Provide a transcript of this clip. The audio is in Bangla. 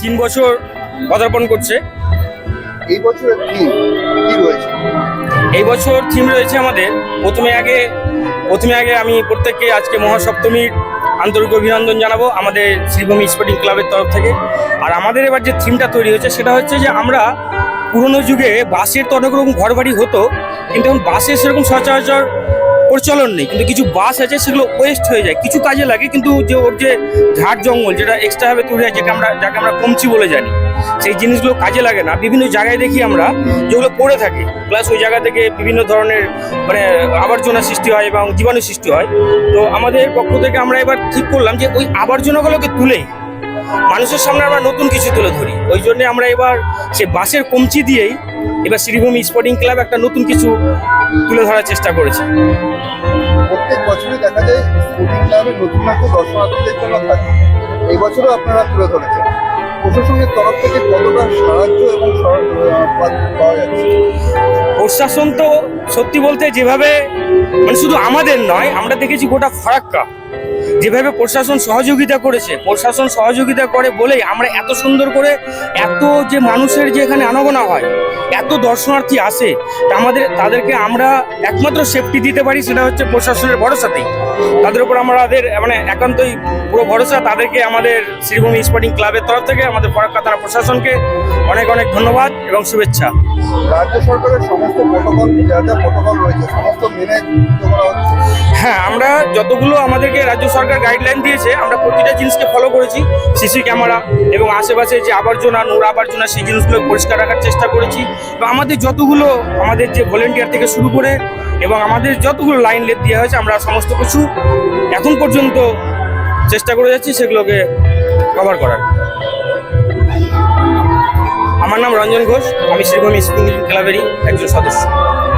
তিন বছর পদার্পণ করছে। এই বছর থিম কি রয়েছে? এই বছর থিম রয়েছে আমাদের। প্রথমে আগে প্রথমে আগে আমি প্রত্যেককে আজকে মহাসপ্তমীর আন্তরিক অভিনন্দন জানাব আমাদের শ্রীভূমি স্পোর্টিং ক্লাবের তরফ থেকে। আর আমাদের এবার যে থিমটা তৈরি হয়েছে সেটা হচ্ছে যে আমরা পুরনো যুগে বাসের তো অনেক রকম ঘর বাড়ি হতো কিন্তু এখন বাসের সেরকম সচরাচর প্রচলন নেই, কিন্তু কিছু বাস আছে সেগুলো ওয়েস্ট হয়ে যায়। কিছু কাজে লাগে, কিন্তু যে ওর যে ঝাড় জঙ্গল, যেটা এক্সট্রাভাবে তৈরি হয়, যেটা আমরা যাকে আমরা কমছি বলে জানি, সেই জিনিসগুলো কাজে লাগে না। বিভিন্ন জায়গায় দেখি আমরা যেগুলো পড়ে থাকে। প্লাস ওই জায়গা থেকে বিভিন্ন ধরনের মানে আবর্জনা সৃষ্টি হয় এবং জীবাণু সৃষ্টি হয়। তো আমাদের পক্ষ থেকে আমরা এবার ঠিক করলাম যে ওই আবর্জনাগুলোকে তুলেই মানুষের সামনে আমরা নতুন কিছু তুলে ধরি। ওই জন্য আমরা এবার সে বাসের কমচি দিয়েই এবার শ্রীভূমি স্পোর্টিং ক্লাব একটা নতুন কিছু তুলে ধরার চেষ্টা করেছে। প্রত্যেক বছরই দেখা যায় স্পোর্টিং ক্লাবের নতুনত্ব দর্শনার্থীদের জন্য থাকে এই বছরও আপনারা তুলে ধরেছেন। প্রশাসনের তরফ থেকে কতটা সাহায্য এবং পাওয়া যাচ্ছে? প্রশাসন তো সত্যি বলতে যেভাবে মানে শুধু আমাদের নয় আমরা দেখেছি গোটা ফারাক্কা। যেভাবে প্রশাসন সহযোগিতা করেছে, প্রশাসন সহযোগিতা করে বলেই আমরা এত সুন্দর করে এত যে মানুষের যে এখানে আনাগোনা হয়, এত দর্শনার্থী আসে আমাদের, তাদেরকে আমরা একমাত্র সেফটি দিতে পারি সেটা হচ্ছে প্রশাসনের ভরসাতেই। তাদের উপর আমাদের মানে একান্তই পুরো ভরসা, তাদেরকে আমাদের শ্রীভূমি স্পোর্টিং ক্লাবের তরফ থেকে, আমাদের ফরাক্কা থানা প্রশাসনকে অনেক অনেক ধন্যবাদ এবং শুভেচ্ছা। রাজ্য সরকারের সমস্ত প্রোটোকল, যা যা প্রোটোকল রয়েছে, সমস্ত মেনে যতগুলো আমাদেরকে রাজ্য সরকার গাইডলাইন দিয়েছে, আমরা প্রতিটা জিনিসকে ফলো করেছি সিসি ক্যামেরা এবং আশেপাশে যে আবর্জনা, নোংরা আবর্জনা, সেই জিনিসগুলো পরিষ্কার রাখার চেষ্টা করেছি। এবং আমাদের যতগুলো, আমাদের যে ভলেন্টিয়ার থেকে শুরু করে এবং আমাদের যতগুলো লাইন লেট দেওয়া হয়েছে, আমরা সমস্ত কিছু এখন পর্যন্ত চেষ্টা করে যাচ্ছি সেগুলোকে কভার করার। আমার নাম রঞ্জন ঘোষ, আমি শ্রীভূমি স্প্রিং ক্লাবেরই একজন সদস্য।